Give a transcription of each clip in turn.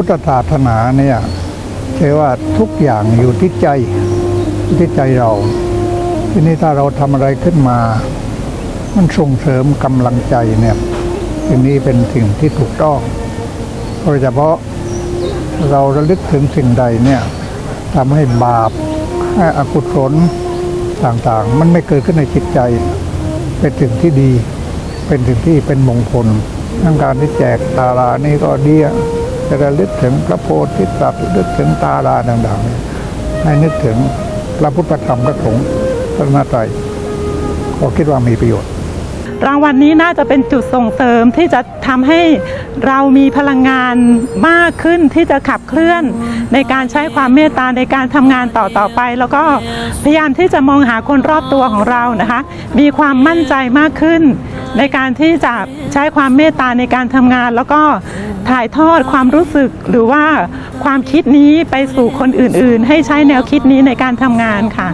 พุทธศาสนาเนี่ยเรียกว่าทุกอย่างอยู่ที่ใจที่ใจเรา ทีนี้ถ้าเราทำอะไรขึ้นมา มันส่งเสริมกำลังใจเนี่ยทีนี้เป็นสิ่งที่ถูกต้องโดยเฉพาะเราระลึกถึงสิ่งใดเนี่ยทำให้บาปให้อกุศลต่างๆ มันไม่เกิดขึ้นในจิตใจ เป็นสิ่งที่ดี เป็นสิ่งที่เป็นมงคลทั้งการที่แจกตารานี่ก็ดี จะระลึกถึงพระโพธิสัตว์ระลึกถึงตาราต่างๆนี่ยให้นึกถึงพระพุทธธรรมพระสงฆ์พระนาไตรัยก็คิดว่ามีประโยชน์ รางวัลนี้น่าจะเป็นจุดส่งเสริมที่จะทำให้เรามีพลังงานมากขึ้นที่จะขับเคลื่อน ในการใช้ความเมตตาในการทำงานต่อต่อไป แล้วก็พยายามที่จะมองหาคนรอบตัวของเรานะคะ มีความมั่นใจมากขึ้น ในการที่จะใช้ความเมตตาในการทำงาน แล้วก็ถ่ายทอดความรู้สึกหรือว่าความคิดนี้ไปสู่คนอื่น ๆ ให้ใช้แนวคิดนี้ในการทำงานค่ะ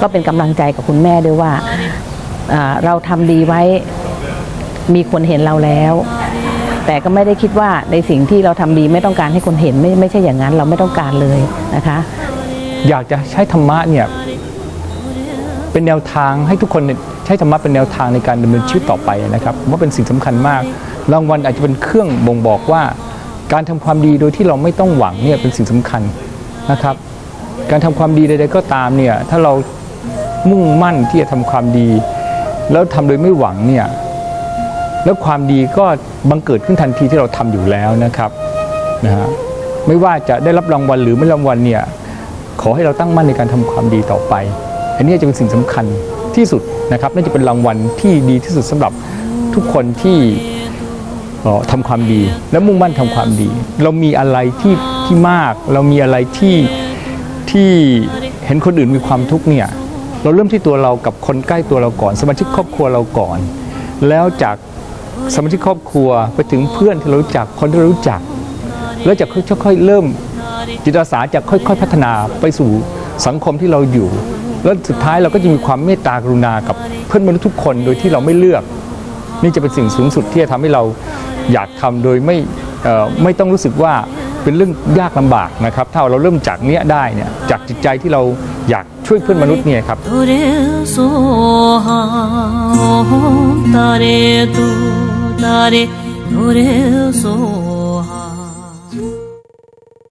ก็เป็นกำลังใจกับคุณแม่ด้วยว่าอ่า เราทำดีไว้มีคนเห็นเราแล้ว แต่ก็ไม่ได้คิดว่าในสิ่งที่เราทำดีไม่ต้องการให้คนเห็นไม่ไม่ใช่อย่างนั้นเราไม่ต้องการเลยนะคะ อยากจะใช้ธรรมะเนี่ยเป็นแนวทางให้ทุกคนใช้ธรรมะเป็นแนวทางในการดำเนินชีวิตต่อไปนะครับว่าเป็นสิ่งสำคัญมากรางวัลอาจจะเป็นเครื่องบ่งบอกว่า การทำความดีโดยที่เราไม่ต้องหวังเนี่ยเป็นสิ่งสำคัญนะครับ การทำความดีใดๆก็ตามเนี่ยถ้าเรามุ่งมั่นที่จะทำความดี แล้วทำโดยไม่หวังเนี่ยแล้วความดีก็บังเกิดขึ้นทันทีที่เราทำอยู่แล้วนะครับนะฮะไม่ว่าจะได้รับรางวัลหรือไม่รางวัลเนี่ยขอให้เราตั้งมั่นในการทำความดีต่อไป อันนี้จะเป็นสิ่งสำคัญที่สุดนะครับน่าจะเป็นรางวัลที่ดีที่สุดสำหรับทุกคนที่เอ่อทำความดีและมุ่งมั่นทำความดี เรามีอะไรที่ที่มาก เรามีอะไรที่ที่เห็นคนอื่นมีความทุกข์เนี่ย เราเริ่มที่ตัวเรากับคนใกล้ตัวเราก่อน สมาชิกครอบครัวเราก่อน แล้วจากสมาชิกครอบครัวไปถึงเพื่อนที่เรารู้จักคนที่เรารู้จัก แล้วจะค่อยๆเริ่มจิตอาสาจะค่อย ๆ พัฒนาไปสู่สังคมที่เราอยู่ แล้วสุดท้ายเราก็จะมีความเมตตากรุณากับเพื่อนมนุษย์ทุกคนโดยที่เราไม่เลือก นี่จะเป็นสิ่งสูงสุดที่จะทำให้เราอยากทำโดยไม่ไม่ต้องรู้สึกว่า เป็นเรื่องยากลำบากนะครับ ถ้าเราเริ่มจากเนี้ยได้เนี่ยจากจิตใจที่เราอยากช่วยเพื่อนมนุษย์เนี่ยครับ どれそう誰と誰どれそう